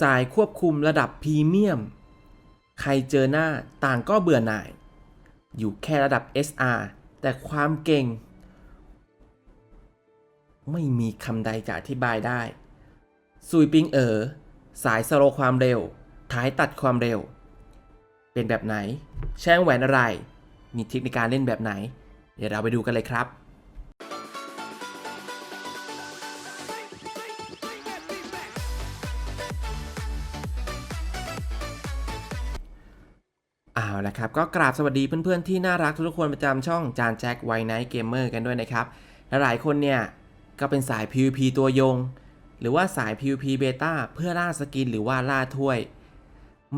สายควบคุมระดับพรีเมียม ใครเจอหน้าต่างก็เบื่อหน่าย อยู่แค่ระดับ SR แต่ความเก่ง ไม่มีคำใดจะอธิบายได้ซุยปิงเอ๋อสายสโลความเร็ว ท้ายตัดความเร็ว เป็นแบบไหน แช่งแหวนอะไร มีเทคนิคการเล่นแบบไหน เดี๋ยวเราไปดูกันเลยครับ เอาละครับ ก็กราบสวัสดีเพื่อนๆที่น่ารักทุกคนประจำช่องจานแจ็คไวไนท์เกมเมอร์กันด้วยนะครับและหลายคนเนี่ย ก็เป็นสาย PVP ตัวยง หรือว่าสาย PVP เบต้าเพื่อล่าสกินหรือว่าล่าถ้วย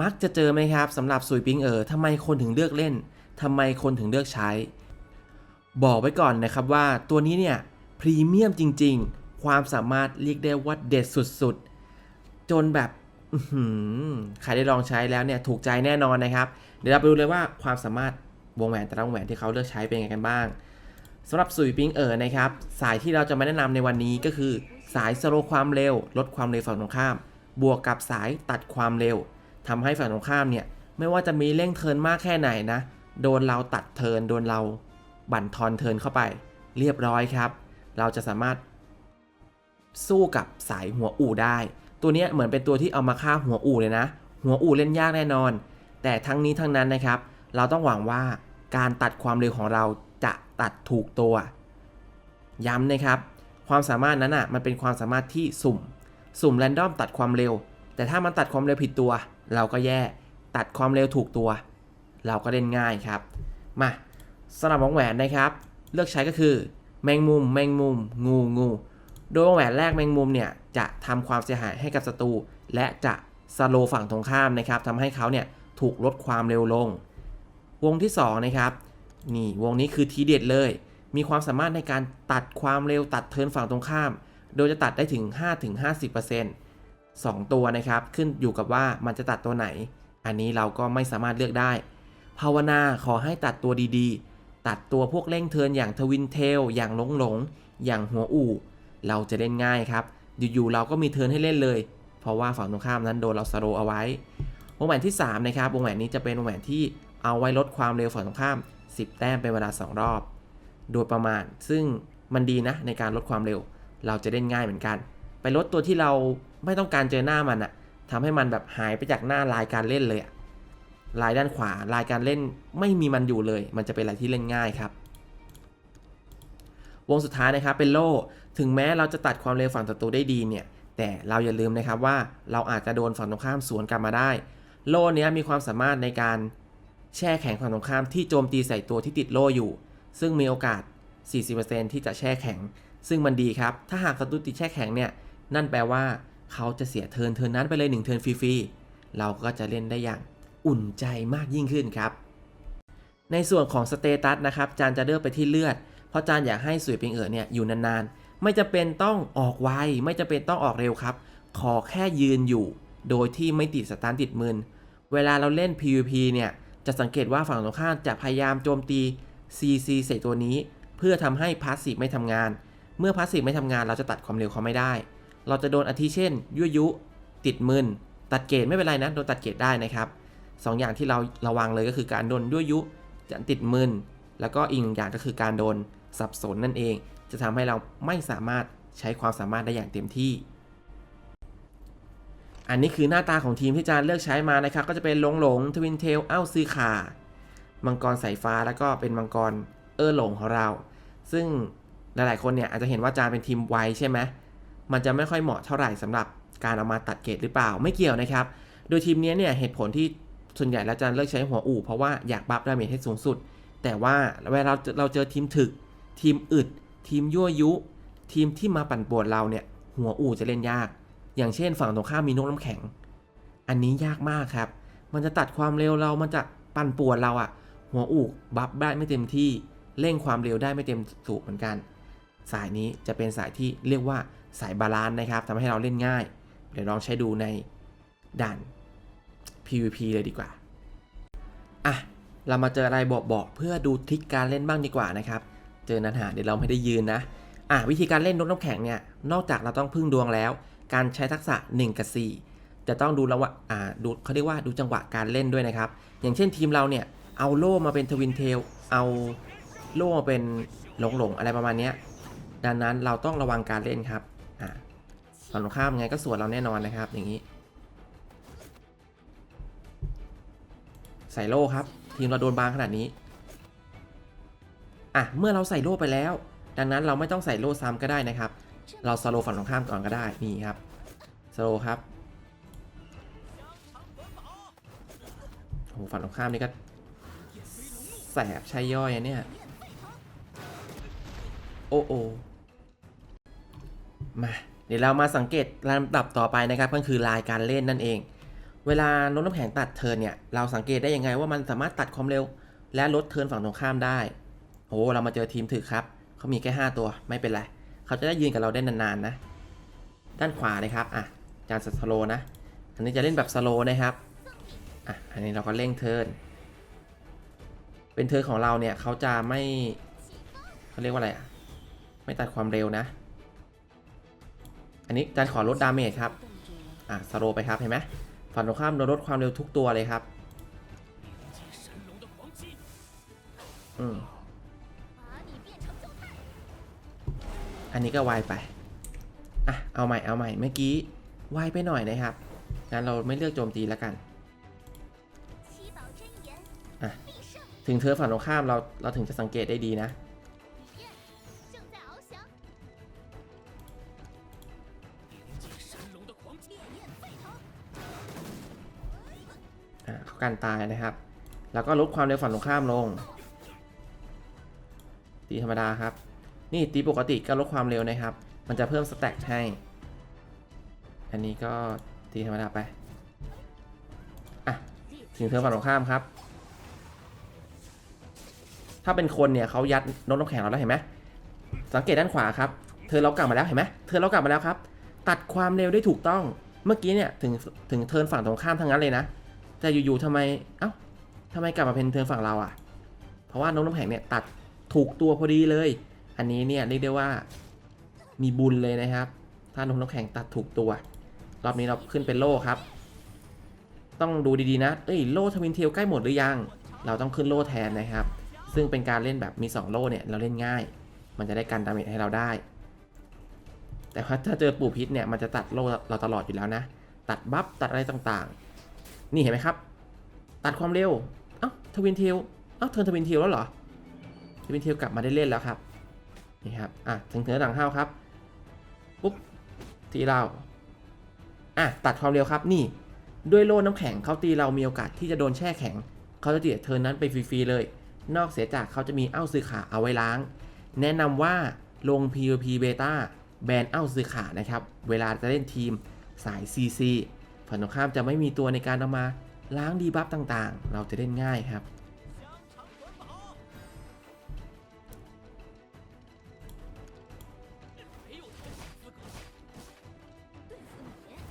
มักจะเจอไหมครับสำหรับสุยปิงเอ๋อทำไมคนถึงเลือกเล่นทำไมคนถึงเลือกใช้ บอกไว้ก่อนนะครับว่าตัวนี้เนี่ยพรีเมียมจริง ๆ ความสามารถเรียกได้ว่าเด็ดสุดๆ จนแบบ ใครได้ลองใช้แล้วเนี่ยถูกใจแน่นอนนะครับ เดี๋ยวเราไปดูเลยว่าความสามารถวงแหวนแต่ละวงแหวนที่เขาเลือกใช้เป็นยังไงกันบ้างสำหรับสุยปิงเอ๋อนะครับ สายที่เราจะมาแนะนำในวันนี้ก็คือ สายสโลวความเร็ว ลดความเร็วฝั่งตรงข้าม บวกกับสายตัดความเร็วทำให้ฝั่งตรงข้ามเนี่ยไม่ว่าจะมีเร่งเทินมากแค่ไหนนะ โดนเราตัดเทินโดนเราบั่นทอนเทินเข้าไป เรียบร้อยครับ เราจะสามารถสู้กับสายหัวอู่ได้ ตัวนี้เหมือนเป็นตัวที่เอามาฆ่าหัวอู่เลยนะ หัวอู่เล่นยากแน่นอน แต่ทั้งนี้ทั้งนั้นนะครับ เราต้องหวังว่าการตัดความเร็วของเราจะตัดถูกตัว ย้ำนะครับ ความสามารถนั้นอะมันเป็นความสามารถที่สุ่ม สุ่มแรนดอมตัดความเร็ว แต่ถ้ามันตัดความเร็วผิดตัว เราก็แย่ ตัดความเร็วถูกตัว เราก็เล่นง่ายครับ มาสำหรับวงแหวนนะครับ เลือกใช้ก็คือ แมงมุม แมงมุม งูงู โดยวงแหวนแรกแมงมุมเนี่ยจะทำความเสียหายให้กับศัตรูและจะสโลฝั่งตรงข้ามนะครับทำให้เขาเนี่ยถูกลดความเร็วลง วงที่สองนะครับนี่วงนี้คือทีเด็ดเลย มีความสามารถในการตัดความเร็วตัดเทินฝั่งตรงข้าม โดยจะตัดได้ถึง 5-50% 2 ตัวนะครับ ขึ้นอยู่กับว่ามันจะตัดตัวไหน อันนี้เราก็ไม่สามารถเลือกได้ ภาวนาขอให้ตัดตัวดีๆ ตัดตัวพวกเร่งเทินอย่างทวินเทล อย่างหลงหลง อย่างหัวอู่ เราจะเล่นง่ายครับ อยู่ๆเราก็มีเทิร์นให้เล่นเลย เพราะว่าฝั่งตรงข้ามนั้นโดนเราสโลเอาไว้ วงแหวนที่ 3 นะครับ วงแหวนนี้จะเป็นวงแหวนที่เอาไว้ลดความเร็วฝั่งตรงข้าม 10 แต้มเป็นเวลา 2 รอบ โดยประมาณ ซึ่งมันดีนะในการลดความเร็ว เราจะเล่นง่ายเหมือนกัน ไปลดตัวที่เราไม่ต้องการเจอหน้ามันอะทำให้มันแบบหายไปจากหน้าลายการเล่นเลยอะลายด้านขวาลายการเล่นไม่มีมันอยู่เลย มันจะเป็นอะไรที่เล่นง่ายครับ วงสุดท้ายนะครับเป็นโล่ ถึงแม้เราจะตัดความเร็วฝั่งศัตรูได้ดีเนี่ย แต่เราอย่าลืมนะครับว่าเราอาจจะโดนฝั่งตรงข้ามสวนกลับมาได้ โล่เนี้ยมีความสามารถในการแช่แข็งฝั่งตรงข้ามที่โจมตีใส่ตัวที่ติดโล่อยู่ ซึ่งมีโอกาส 40%ที่จะแช่แข็ง ซึ่งมันดีครับ ถ้าหากศัตรูติดแช่แข็งเนี่ย นั่นแปลว่าเขาจะเสียเทินเทินนั้นไปเลย1เทินฟรีๆ เราก็จะเล่นได้อย่างอุ่นใจมากยิ่งขึ้นครับ ในส่วนของสเตตัสนะครับ จานจะเลือกไปที่เลือด เพราะจานอยากให้สวยเปิงเอ๋อเนี่ยอยู่นานๆ ไม่จะเป็นต้องออกไวไม่จะเป็นต้องออกเร็วครับ ขอแค่ยืนอยู่ โดยที่ไม่ติดสตาร์ติดมืนเวลาเราเล่น PVP เนี่ย จะสังเกตว่าฝั่งตรงข้ามจะพยายามโจมตี CC ใส่ตัวนี้ เพื่อทำให้พาสซีฟไม่ทำงาน เมื่อพาสซีฟไม่ทำงานเราจะตัดความเร็วเขาไม่ได้ เราจะโดนอาทิเช่นยั่วยุติดมึนตัดเกรดไม่เป็นไรนะโดนตัดเกรดได้นะครับสองอย่างที่เราระวังเลยก็คือการโดนยั่วยุจะติดมึนแล้วก็อีกหนึ่งอย่างก็คือการโดนสับสนนั่นเอง จะทำให้เราไม่สามารถใช้ความสามารถได้อย่างเต็มที่ อันนี้คือหน้าตาของทีมที่จานเลือกใช้มานะครับ ก็จะเป็นหลงหลงทวินเทลเอ้าซื้อขามังกรสายฟ้าแล้วก็เป็นมังกรเออหลงของเรา ซึ่งหลายๆคนเนี่ยอาจจะเห็นว่าจานเป็นทีมไวใช่ไหมมันจะไม่ค่อยเหมาะเท่าไหร่สำหรับการเอามาตัดเกรดหรือเปล่าไม่เกี่ยวนะครับ โดยทีมนี้เนี่ยเหตุผลที่ส่วนใหญ่แล้วจานเลือกใช้หัวอู่เพราะว่าอยากบัฟดาเมจให้สูงสุด แต่ว่าเวลาเราเจอทีมถึก ทีมอึด ทีมยั่วยุ ทีมที่มาปั่นป่วนเราเนี่ย หัวอู่จะเล่นยาก อย่างเช่นฝั่งตรงข้ามมีนกน้ำแข็ง อันนี้ยากมากครับ มันจะตัดความเร็วเรา มันจะปั่นป่วนเราอะหัวอู่บัฟได้ไม่เต็มที่ เร่งความเร็วได้ไม่เต็มสูบเหมือนกัน สายนี้จะเป็นสายที่เรียกว่าสายบาลานซ์นะครับทำให้เราเล่นง่าย เดี๋ยวลองใช้ดูในด่าน PVP เลยดีกว่า อะ เรามาเจออะไรบอกๆเพื่อดูทริคการเล่นบ้างดีกว่านะครับ เจอนันหาเดี๋ยวเราไม่ได้ยืนนะอะวิธีการเล่นนกน้ำแข็งเนี่ยนอกจากเราต้องพึ่งดวงแล้ว การใช้ทักษะ 1 กับ 4 จะต้องดูระหวะอ่าดูเขาเรียกว่าดูจังหวะการเล่นด้วยนะครับ อย่างเช่นทีมเราเนี่ยเอาโล่มาเป็นทวินเทลเอาโล่มาเป็นหลงหลงอะไรประมาณนี้ดังนั้นเราต้องระวังการเล่นครับอ่าฝั่งตรงข้ามไงก็สวนเราแน่นอนนะครับ อย่างนี้ ใส่โล่ครับ ทีมเราโดนบางขนาดนี้ อะเมื่อเราใส่โล่ไปแล้ว ดังนั้นเราไม่ต้องใส่โล่ซ้ำก็ได้นะครับ เราสโลฝั่งตรงข้ามก่อนก็ได้นี่ครับสโลครับโอ้โหฝั่งตรงข้ามนี่ก็แสบใช่ย่อยอเนี่ยโอ้โอมาเดี๋ยวเรามาสังเกตลำดับต่อไปนะครับก็คือลายการเล่นนั่นเอง เวลาลน้ำแข็งตัดเทิร์นเนี่ยเราสังเกตได้ยังไงว่ามันสามารถตัดความเร็ว และลดเทิร์นฝั่งตรงข้ามได้ โอ้เรามาเจอทีมถึกครับ เขามีแค่ 5 ตัวไม่เป็นไร เขาจะได้ยืนกับเราได้นานๆนะ ด้านขวาเลยครับอะจานสโลนะ อันนี้จะเล่นแบบสโลนะครับอะอันนี้เราก็เร่งเทิร์นเป็นเทิร์นของเราเนี่ยเขาจะไม่เขาเรียกว่าอะไรอะไม่ตัดความเร็วนะ อันนี้จานขอลดดาเมจครับอะสโลไปครับเห็นไหมฝั่งตรงข้ามเราลดความเร็วทุกตัวเลยครับอืม อันนี้ก็ไวไป อะ เอาใหม่ เอาใหม่ เมื่อกี้ไวไปหน่อยนะครับ งั้นเราไม่เลือกโจมตีแล้วกัน อะ ถึงเธอฝั่งตรงข้ามเราเราถึงจะสังเกตได้ดีนะ อะเขากันตายนะครับ แล้วก็ลดความเร็วฝั่งตรงข้ามลงตีธรรมดาครับ นี่ตีปกติก็ลดความเร็วนะครับ มันจะเพิ่มสแต็กให้ อันนี้ก็ตีธรรมดาไป อะ ถึงเธอฝั่งตรงข้ามครับ ถ้าเป็นคนเนี่ยเขายัดนกน้ำแข็งเราแล้วเห็นไหม สังเกตด้านขวาครับ เธอเรากลับมาแล้วเห็นไหม เธอเรากลับมาแล้วครับ ตัดความเร็วได้ถูกต้อง เมื่อกี้เนี่ยถึงถึงเทิร์นฝั่งตรงข้ามทั้งนั้นเลยนะ แต่อยู่ๆทำไม เอ้าทำไมกลับมาเป็นเทิร์นฝั่งเราอะ เพราะว่านกน้ำแข็งเนี่ยตัดถูกตัวพอดีเลย อันนี้เนี่ยเรียกได้ว่ามีบุญเลยนะครับถ้านกน้ำแข็งตัดถูกตัว รอบนี้เราขึ้นเป็นโล่ครับ ต้องดูดีๆนะ เอ้ยโล่ทวินเทลใกล้หมดหรือยัง เราต้องขึ้นโล่แทนนะครับ ซึ่งเป็นการเล่นแบบมี 2 โล่เนี่ยเราเล่นง่าย มันจะได้กันดาเมจให้เราได้ แต่ว่าถ้าเจอปู่พิษเนี่ยมันจะตัดโล่เราตลอดอยู่แล้วนะ ตัดบัฟตัดอะไรต่างๆ นี่เห็นไหมครับ ตัดความเร็ว เอ้าทวินเทล เอ้าเทิร์นทวินเทลแล้วเหรอทวินเทลกลับมาได้เล่นแล้วครับ นี่ครับ อะถึงเถือหลังห้าวครับ ปุ๊บทีเรา อะ ตัดความเร็วครับ นี่ ด้วยโล่น้ำแข็งเขาตีเรามีโอกาสที่จะโดนแช่แข็ง เขาจะเตียเทิร์นนั้นไปฟรีๆเลย นอกเสียจากเขาจะมีเอ้าซื้อขาเอาไว้ล้าง แนะนำว่าลง PVP Beta แบนเอ้าซื้อขานะครับ เวลาจะเล่นทีมสาย CC ฝั่งตรงข้ามจะไม่มีตัวในการเอามาล้างดีบัฟต่างๆ เราจะเล่นง่ายครับ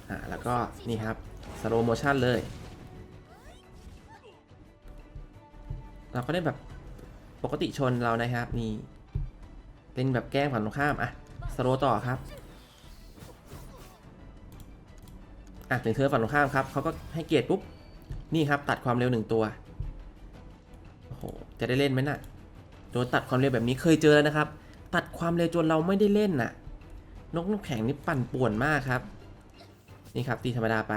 อะแล้วก็นี่ครับสโลโมชันเลย เราก็เล่นแบบปกติชนเรานะครับนี่เล่นแบบแกล้งฝั่งตรงข้ามอะสโลต่อครับอะถึงเธอฝั่งตรงข้ามครับเขาก็ให้เกียรติปุ๊บนี่ครับตัดความเร็วหนึ่งตัวโอ้โหจะได้เล่นไหมน่ะโดนตัดความเร็วแบบนี้เคยเจอแล้วนะครับ ตัดความเร็วจนเราไม่ได้เล่นน่ะนกน้ำแข็งนี่ปั่นป่วนมากครับ นี่ครับ ตีธรรมดาไป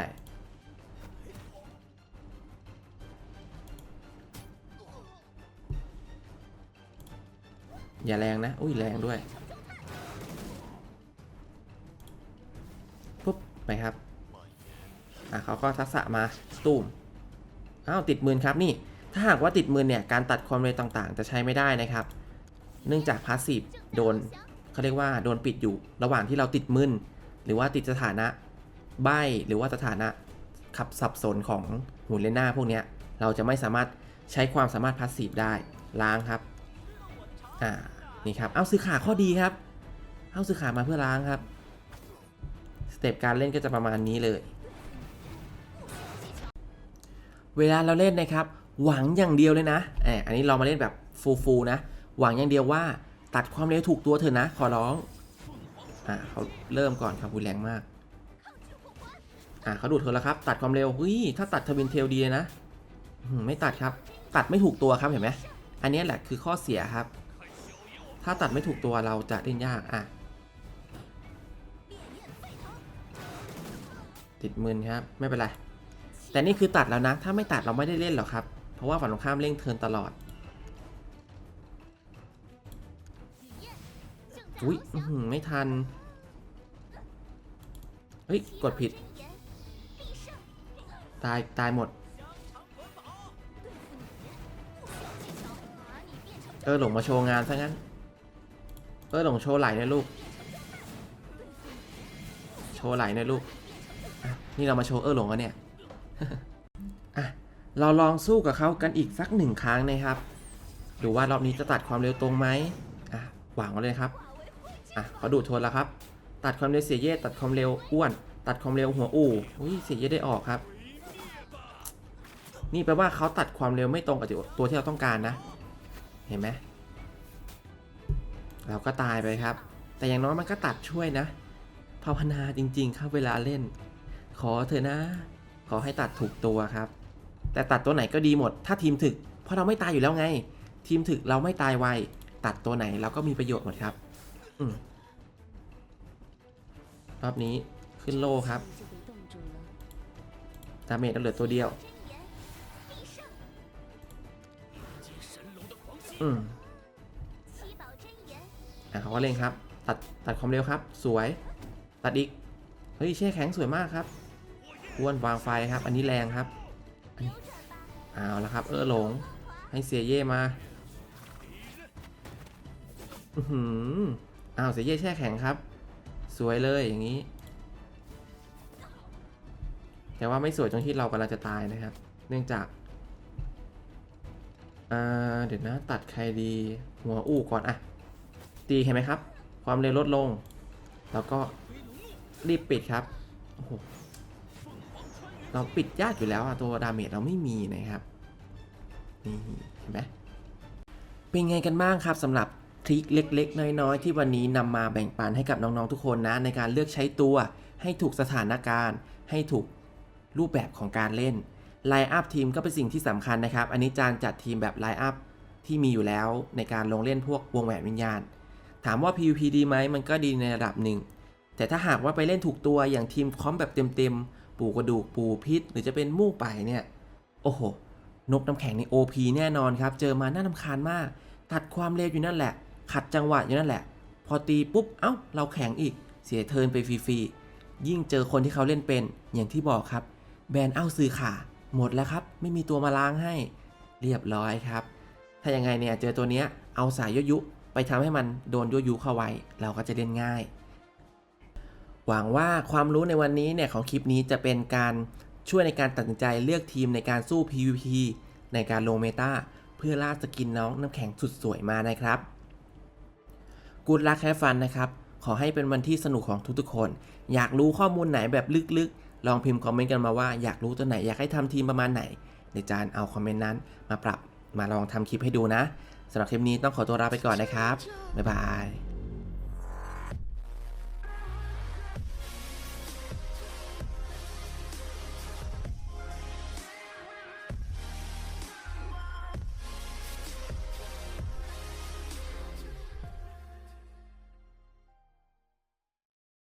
อย่าแรงนะ อุ้ยแรงด้วย ปุ๊บ ไปครับ อะเขาก็ทักษะมา ตูมอ้าวติดมือครับนี่ ถ้าหากว่าติดมือเนี่ย การตัดความเร็วต่างๆ จะใช้ไม่ได้นะครับ เนื่องจากพาสซีฟโดนเขาเรียกว่าโดนปิดอยู่ระหว่างที่เราติดมืนหรือว่าติดสถานะ ใบหรือว่าสถานะขับสับสนของหุ่นเลนหน้าพวกนี้เราจะไม่สามารถใช้ความสามารถพาสซีฟได้ล้างครับอ่านี่ครับเอาซื้อขาข้อดีครับ เอาซื้อขามาเพื่อล้างครับสเต็ปการเล่นก็จะประมาณนี้เลย เวลาเราเล่นนะครับ หวังอย่างเดียวเลยนะแอบอันนี้เรามาเล่นแบบฟูฟูๆนะ หวังอย่างเดียวว่าตัดความเร็วถูกตัวเถอะนะ ขอร้องอ่าเขาเริ่มก่อนครับวุนแรงมาก อะเขาดูดเธอแล้วครับ ตัดความเร็วเฮ้ยถ้าตัดทวินเทลดีนะไม่ตัดครับ ตัดไม่ถูกตัวครับเห็นไหมอันนี้แหละคือข้อเสียครับ ถ้าตัดไม่ถูกตัวเราจะเล่นยากอะติดมืนครับ ไม่เป็นไร แต่นี่คือตัดแล้วนะ ถ้าไม่ตัดเราไม่ได้เล่นหรอกครับ เพราะว่าฝั่งตรงข้ามเร่งเทินตลอด อุ้ยไม่ทัน เฮ้ย กดผิด ตาย ตายหมด เออหลงมาโชว์งานซะงั้น เออหลงโชว์ไหลนะลูก โชว์ไหลนะลูก นี่เรามาโชว์เออหลงกันเนี่ย อะ เราลองสู้กับเขากันอีกสักหนึ่งครั้งนะครับ ดูว่ารอบนี้จะตัดความเร็วตรงไหมอะวางไว้เลยครับ อะเขาดูดทนแล้วครับ ตัดความเร็วเสียเย่ตัดความเร็วอ้วน ตัดความเร็วหัวอู่อุ้ยเสียเย่ได้ออกครับ นี่แปลว่าเขาตัดความเร็วไม่ตรงกับตัวที่เราต้องการนะ เห็นไหมเราก็ตายไปครับ แต่อย่างน้อยมันก็ตัดช่วยนะ ภาวนาจริง ๆ ครับเวลาเล่น ขอเถอะนะ ขอให้ตัดถูกตัวครับ แต่ตัดตัวไหนก็ดีหมด ถ้าทีมถึก เพราะเราไม่ตายอยู่แล้วไง ทีมถึกเราไม่ตายไว ตัดตัวไหนเราก็มีประโยชน์หมดครับ อืมรอบนี้ขึ้นโลครับดาเมจเราเหลือตัวเดียว อืมอะเขาก็เล่นครับ ตัดตัดความเร็วครับ สวย ตัดอีก เฮ้ยแช่แข็งสวยมากครับอ้วนวางไฟครับ อันนี้แรงครับอันนี้เอาละครับ เออหลง ให้เสียเย่มา อือหืออ้าวเสียเย่แช่แข็งครับ สวยเลยอย่างนี้ แต่ว่าไม่สวยตรงที่เรากำลังจะตายนะครับ เนื่องจาก อ่าเดี๋ยวนะ ตัดใครดีหัวอู้ก่อนอะตีเห็นไหมครับ ความเร็วลดลง แล้วก็รีบปิดครับโอ้โหเราปิดยากอยู่แล้วอะตัวดาเมจเราไม่มีนะครับนี่เห็นไหมเป็นไงกันบ้างครับสำหรับทริคเล็ก ๆ น้อย ๆ ที่วันนี้นำมาแบ่งปันให้กับน้อง ๆ ทุกคนนะ ในการเลือกใช้ตัวให้ถูกสถานการณ์ ให้ถูกรูปแบบของการเล่น ไลน์อัพทีมก็เป็นสิ่งที่สำคัญนะครับ อันนี้จานจัดทีมแบบไลน์อัพที่มีอยู่แล้วในการลงเล่นพวกวงแหวนวิญญาณ ถามว่า PVP ดีไหมมันก็ดีในระดับหนึ่ง แต่ถ้าหากว่าไปเล่นถูกตัวอย่างทีมคอมแบบเต็มๆ ปูกระดูกปูพิษ หรือจะเป็นมู่ไปเนี่ย โอ้โห นกน้ำแข็งใน OP แน่นอนครับ เจอมาน่าลำคาญมาก ตัดความเร็วอยู่นั่นแหละ ขัดจังหวะอยู่นั่นแหละ พอตีปุ๊บ เอ้า เราแข็งอีก เสียเทินไปฟรีๆ ยิ่งเจอคนที่เขาเล่นเป็น อย่างที่บอกครับ แบนเอ้าซื้อขา หมดแล้วครับ ไม่มีตัวมาล้างให้ เรียบร้อยครับ ถ้ายังไงเนี่ยเจอตัวเนี้ยเอาสายยุยุไปทำให้มันโดนยุยุเข้าไว้ เราก็จะเล่นง่าย หวังว่าความรู้ในวันนี้เนี่ยของคลิปนี้จะเป็นการช่วยในการตัดสินใจเลือกทีมในการสู้ PVP ในการลงเมตาเพื่อล่าสกินน้องน้ำแข็งสุดสวยมานะครับกูดลักแค่ฟันนะครับ ขอให้เป็นวันที่สนุกของทุกๆคน อยากรู้ข้อมูลไหนแบบลึกๆ ลองพิมพ์คอมเมนต์กันมาว่าอยากรู้ตัวไหนอยากให้ทำทีมประมาณไหนเดี๋ยวจานเอาคอมเมนต์นั้นมาปรับมาลองทำคลิปให้ดูนะสำหรับคลิปนี้ต้องขอตัวลาไปก่อนนะครับบ๊ายบาย